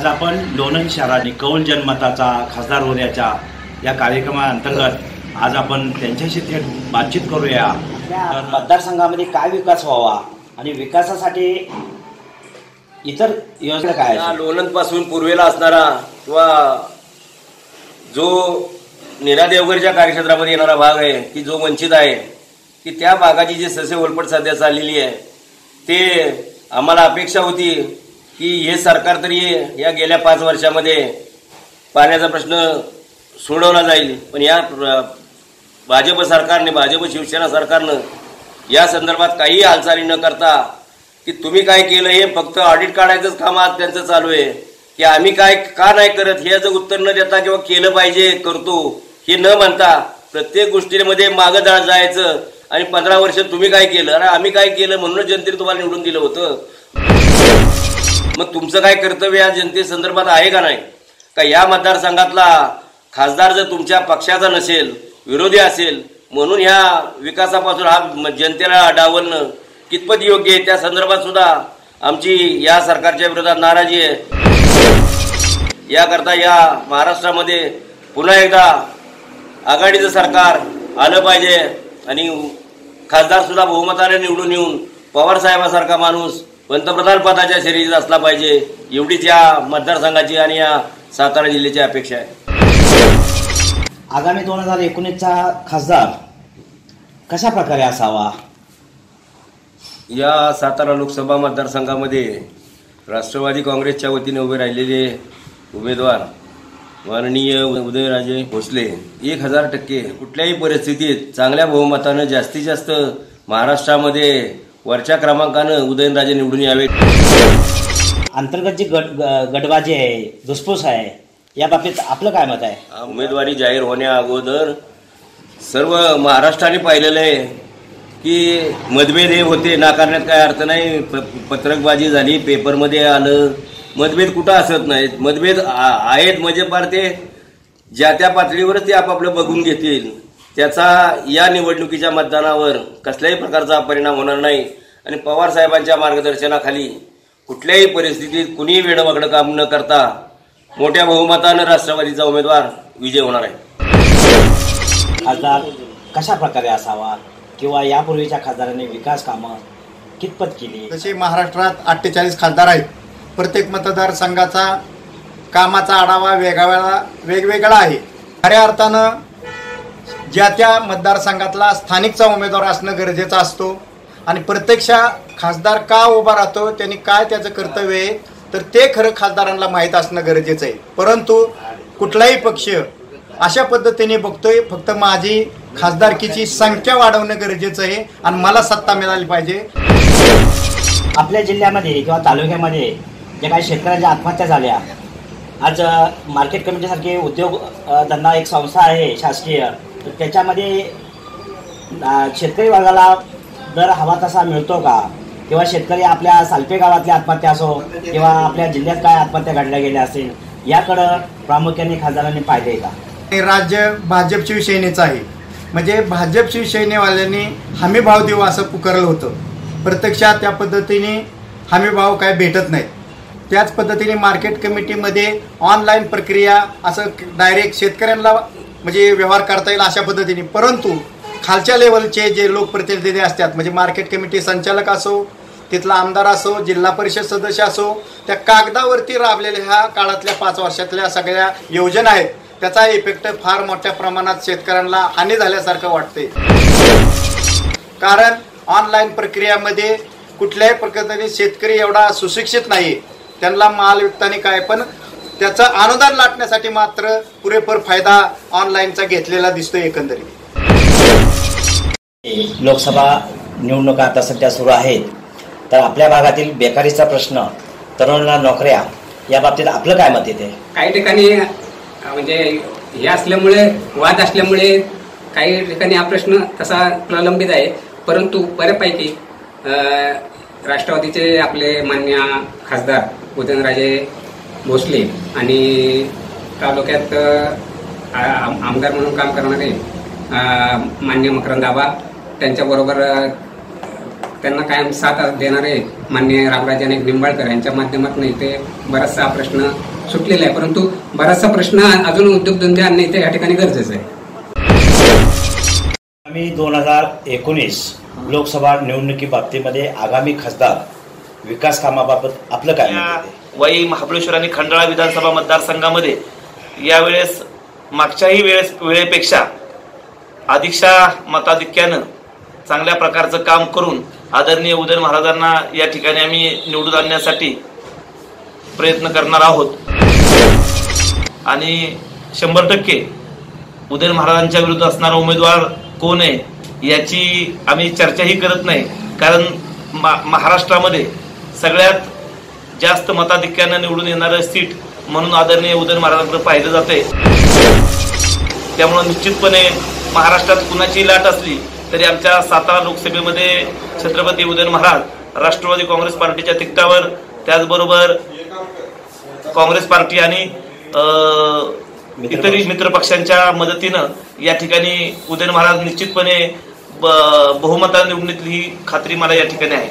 आज आपण लोणंद शहराने कौल जनमताचा खासदार होण्याच्या या कार्यक्रमाअंतर्गत आज आपण त्यांच्याशी थेट बातचीत करूया तर मतदारसंघामध्ये काय विकास व्हावा आणि विकासासाठी इतर योजना काय? लोणंदपासून पूर्वेला असणारा किंवा जो नीरा देवगरच्या कार्यक्षेत्रामध्ये येणारा भाग आहे की जो वंचित आहे की त्या भागाची जी सस्य ओलपट सध्या चाललेली आहे ते आम्हाला अपेक्षा होती की हे सरकार तरी या गेल्या पाच वर्षामध्ये पाण्याचा प्रश्न सोडवला जाईल. पण या भाजप सरकारने भाजप शिवसेना सरकारनं या संदर्भात काही हालचाली न करता की तुम्ही काय केलं हे फक्त ऑडिट काढायचंच काम आज त्यांचं चालू आहे. की आम्ही काय का नाही करत हे जर उत्तर न देता किंवा केलं पाहिजे करतो हे न म्हणता प्रत्येक गोष्टीमध्ये मागं जाळ जायचं आणि पंधरा वर्ष तुम्ही काय केलं अरे आम्ही काय केलं म्हणूनच जनतेने तुम्हाला निवडून दिलं होतं. मग तुमचं काय कर्तव्य या जनतेसंदर्भात आहे का नाही? का या मतदारसंघातला खासदार जर तुमच्या पक्षाचा नसेल विरोधी असेल म्हणून ह्या विकासापासून हा जनतेला डावलणं कितपत योग्य आहे? त्या संदर्भात सुद्धा आमची या सरकारच्या विरोधात नाराजी आहे. याकरता या महाराष्ट्रामध्ये पुन्हा एकदा आघाडीचं सरकार आलं पाहिजे आणि खासदार सुद्धा बहुमताने निवडून येऊन पवार साहेबासारखा माणूस पंतप्रधान पदाच्या शर्यतीत असला पाहिजे. एवढीच या मतदारसंघाची आणि या सातारा जिल्ह्याची अपेक्षा आहे. आगामी दोन हजार एकोणीसचा खासदार कशा प्रकारे असावा? या सातारा लोकसभा मतदारसंघामध्ये राष्ट्रवादी काँग्रेसच्या वतीने उभे राहिलेले उमेदवार माननीय उदयराजे भोसले एक हजार टक्के कुठल्याही परिस्थितीत चांगल्या बहुमतानं जास्तीत जास्त महाराष्ट्रामध्ये वरच्या क्रमांकानं उदयनराजे निवडून यावे. अंतर्गत जी गट गटबाजी आहे धुसफूस आहे या बाबतीत आपलं काय मत आहे? उमेदवारी जाहीर होण्या अगोदर सर्व महाराष्ट्राने पाहिलेलं आहे की मतभेद हे होते नाकारण्यात काय अर्थ नाही. प- पत्रकबाजी झाली पेपरमध्ये आलं. मतभेद कुठं असत नाहीत. मतभेद आहेत म्हणजे पार ते ज्या त्या पातळीवरच ते आपापलं बघून घेतील. त्याचा या निवडणुकीच्या मतदानावर कसल्याही प्रकारचा परिणाम होणार नाही. आणि पवार साहेबांच्या मार्गदर्शनाखाली कुठल्याही परिस्थितीत कुणीही वेडवाकडं काम न करता मोठ्या बहुमतानं राष्ट्रवादीचा उमेदवार विजय होणार आहे. खासदार कशा प्रकारे असावा किंवा यापूर्वीच्या खासदारांनी विकास कामं कितपत केली? तसे महाराष्ट्रात अठ्ठेचाळीस खासदार आहेत प्रत्येक मतदारसंघाचा कामाचा आढावा वेगळा वेगवेगळा आहे. खऱ्या अर्थानं ज्या त्या मतदारसंघातला स्थानिकचा उमेदवार असणं गरजेचं असतो. आणि प्रत्यक्ष खासदार का उभा राहतो त्यांनी काय त्याचं कर्तव्य आहे तर ते खरं खासदारांना माहीत असणं गरजेचं आहे. परंतु कुठलाही पक्ष अशा पद्धतीने बघतोय फक्त माझी खासदारकीची संख्या वाढवणं गरजेचं आहे आणि मला सत्ता मिळाली पाहिजे. आपल्या जिल्ह्यामध्ये किंवा तालुक्यामध्ये ज्या काही शेतकऱ्यांच्या आत्महत्या झाल्या आज मार्केट कमिटीसारखे उद्योग धंदा एक संस्था आहे शासकीय. तर त्याच्यामध्ये शेतकरी वर्गाला दर हवा तसा मिळतो का? किंवा शेतकरी आपल्या सालपे गावातल्या आत्महत्या असो किंवा आपल्या जिल्ह्यात काय आत्महत्या घडल्या गेल्या असेल याकडं प्रामुख्याने खासदारांनी पाहिजे का? हे राज्य भाजप शिवसेनेचं आहे. म्हणजे भाजप शिवसेनेवाल्यांनी हमी भाव देऊ असं पुकारलं होतं. प्रत्यक्षात त्या पद्धतीने हमी भाव काय भेटत नाहीत. त्याच पद्धतीने मार्केट कमिटीमध्ये ऑनलाईन प्रक्रिया असं डायरेक्ट शेतकऱ्यांना म्हणजे व्यवहार करता येईल अशा पद्धतीने. परंतु खालच्या लेवलचे जे लोकप्रतिनिधी असतात म्हणजे मार्केट कमिटी संचालक असो तिथला आमदार असो जिल्हा परिषद सदस्य असो त्या कागदावरती राबलेल्या ह्या काळातल्या पाच वर्षातल्या सगळ्या योजना आहेत त्याचा इफेक्ट फार मोठ्या प्रमाणात शेतकऱ्यांना हानी झाल्यासारखं वाटते कारण ऑनलाईन प्रक्रियामध्ये कुठल्याही प्रकारे शेतकरी एवढा सुशिक्षित नाही त्यांना माल विकताना काय पण त्याचं अनुदान लाटण्यासाठी मात्र पुरेपूर फायदा ऑनलाईनचा घेतलेला दिसतोय एकंदरीत. लोकसभा निवडणुका आता सध्या सुरू आहेत. तर आपल्या भागातील बेकारीचा प्रश्न तरुणांना नोकऱ्या या बाबतीत आपलं काय मत येते? काही ठिकाणी म्हणजे हे असल्यामुळे वाद असल्यामुळे काही ठिकाणी हा प्रश्न तसा प्रलंबित आहे. परंतु बऱ्यापैकी राष्ट्रवादीचे आपले मान्य खासदार उदयनराजे भोसले आणि तालुक्यात आमदार म्हणून काम करणारे मान्य मकरंद आबा त्यांच्याबरोबर त्यांना कायम साथ देणारे मान्य रामराजे नाईक निंबाळकर यांच्या माध्यमातून इथे बराचसा प्रश्न सुटलेला आहे. परंतु बराचसा प्रश्न अजून उद्योगधंदे आणणे इथे या ठिकाणी गरजेचं आहे. आगामी दोन हजार एकोणीस लोकसभा निवडणुकी बाबतीमध्ये आगामी खासदार विकास कामाबाबत आपलं काय? वाई महाबळेश्वर आणि खंडाळा विधानसभा मतदारसंघामध्ये यावेळेस मागच्याही वेळेस वेळेपेक्षा अधिकशा मताधिक्यानं चांगल्या प्रकारचं काम करून आदरणीय उदयन महाराजांना या ठिकाणी आम्ही निवडून आणण्यासाठी प्रयत्न करणार आहोत आणि शंभर टक्के उदयन महाराजांच्या विरुद्ध असणारा उमेदवार कोण आहे याची आम्ही चर्चाही करत नाही कारण मा- महाराष्ट्रामध्ये सगळ्यात जास्त मताधिक्यानं निवडून येणारं सीट म्हणून आदरणीय उदयन महाराजांकडे पाहिलं जाते. त्यामुळं निश्चितपणे महाराष्ट्रात कुणाची लाट असली तरी आमच्या सातारा लोकसभेमध्ये छत्रपती उदयन महाराज राष्ट्रवादी काँग्रेस पार्टीच्या तिकटावर त्याचबरोबर काँग्रेस पार्टी आणि अ, इतरही मित्र पक्षांच्या मदतीनं या ठिकाणी उदयन महाराज निश्चितपणे ब- बहुमताने निवडणुकीतली ही खात्री मला या ठिकाणी आहे.